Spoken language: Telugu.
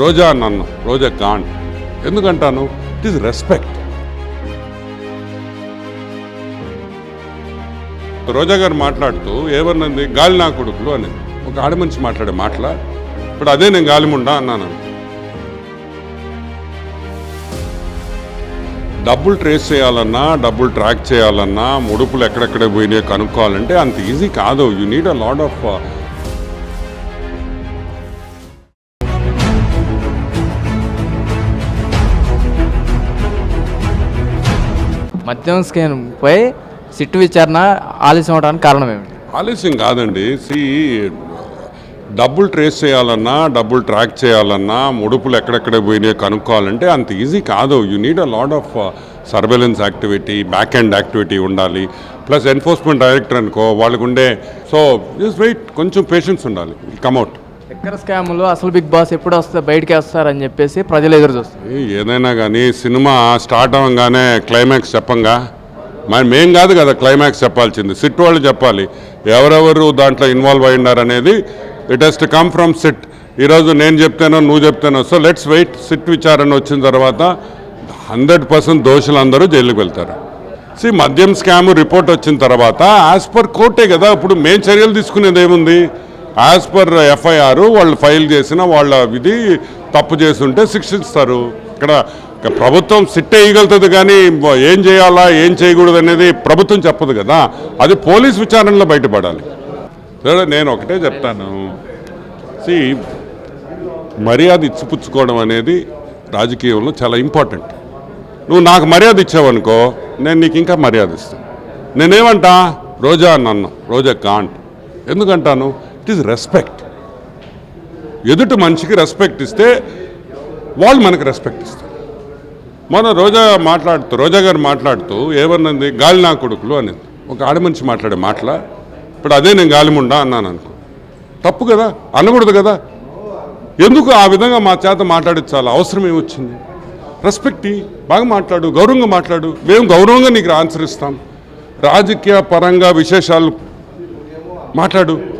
రోజా నన్ను రోజా కాంట్ ఎందుకంటాను? ఇట్ ఈస్ రెస్పెక్ట్ రోజా గారు మాట్లాడుతూ ఏమన్నది గాలి నా కొడుకులు అని. ఒక ఆడ మనిషి మాట్లాడే మాటల? ఇప్పుడు అదే నేను గాలిముండా అన్నాను. డబ్బులు ట్రేస్ చేయాలన్నా డబ్బులు ట్రాక్ చేయాలన్నా ముడుపులు ఎక్కడెక్కడ పోయినాయో కనుక్కోవాలంటే అంత ఈజీ కాదు. You need a lot of మద్యం స్కామ్ సిట్టు విచారణ ఆలస్యం అవడానికి కారణం ఏమిటి? ఆలస్యం కాదండి. సి డబ్బులు ట్రేస్ చేయాలన్నా డబ్బులు ట్రాక్ చేయాలన్నా ముడుపులు ఎక్కడెక్కడ పోయినాయో కనుక్కోవాలంటే అంత ఈజీ కాదు. You need a lot of surveillance activity back and activity ఉండాలి. ప్లస్ ఎన్ఫోర్స్మెంట్ డైరెక్టర్ అనుకో వాళ్ళకు ఉండే సో జస్ట్ వెయిట్ కొంచెం పేషెన్స్ ఉండాలి. కమ్అట్ ఎక్కడ స్కాములు? అసలు బిగ్ బాస్ ఎప్పుడు వస్తే బయటకి వస్తారని చెప్పేసి ప్రజలు ఎదురు చూస్తారు ఏదైనా కానీ సినిమా స్టార్ట్ అవ్వగానే క్లైమాక్స్ చెప్పంగా? మరి మేం కాదు కదా క్లైమాక్స్ చెప్పాల్సింది. సిట్ వాళ్ళు చెప్పాలి. ఎవరెవరు దాంట్లో ఇన్వాల్వ్ అయి అనేది it has to come from SIT ఈరోజు నేను చెప్తానో నువ్వు చెప్తానో. సో లెట్స్ వెయిట్ సిట్ విచారణ వచ్చిన తర్వాత హండ్రెడ్ పర్సెంట్ దోషులందరూ జైలుకి వెళ్తారు. సి మద్యం స్కామ్ రిపోర్ట్ వచ్చిన తర్వాత యాజ్ పర్ కోర్టే కదా ఇప్పుడు మేము చర్యలు తీసుకునేది ఏముంది? యాజ్ పర్ ఎఫ్ఐఆర్ వాళ్ళు ఫైల్ చేసిన వాళ్ళ ఇది తప్పు చేస్తుంటే శిక్షిస్తారు. ఇక్కడ ప్రభుత్వం సిట్ వేయగలుగుతుంది కానీ ఏం చేయాలా ఏం చేయకూడదు అనేది ప్రభుత్వం చెప్పదు కదా. అది పోలీస్ విచారణలో బయటపడాలి. సరే నేను ఒకటే చెప్తాను. సి మర్యాద ఇచ్చిపుచ్చుకోవడం అనేది రాజకీయంలో చాలా ఇంపార్టెంట్ నువ్వు నాకు మర్యాద ఇచ్చావనుకో నేను నీకు ఇంకా మర్యాద ఇస్తాను నేనేమంటా? రోజా నన్ను Roja can't. ఎందుకంటాను? It is respect. ఎదుటి మనిషికి రెస్పెక్ట్ ఇస్తే వాళ్ళు మనకు రెస్పెక్ట్ ఇస్తారు. మన రోజా మాట్లాడుతూ రోజా గారు మాట్లాడుతూ ఏమన్నది? గాలి నా కొడుకులు అనేది. ఒక ఆడ మనిషి మాట్లాడే మాటల ఇప్పుడు అదే నేను గాలిముండా అన్నాను అనుకో. తప్పు కదా? అనకూడదు కదా? ఎందుకు ఆ విధంగా మా చేత మాట్లాడించాలి అవసరం ఏమొచ్చింది? రెస్పెక్ట్ బాగా మాట్లాడు గౌరవంగా మాట్లాడు. మేము గౌరవంగా నీకు ఆన్సర్ ఇస్తాం. రాజకీయ పరంగా విశేషాలు మాట్లాడు.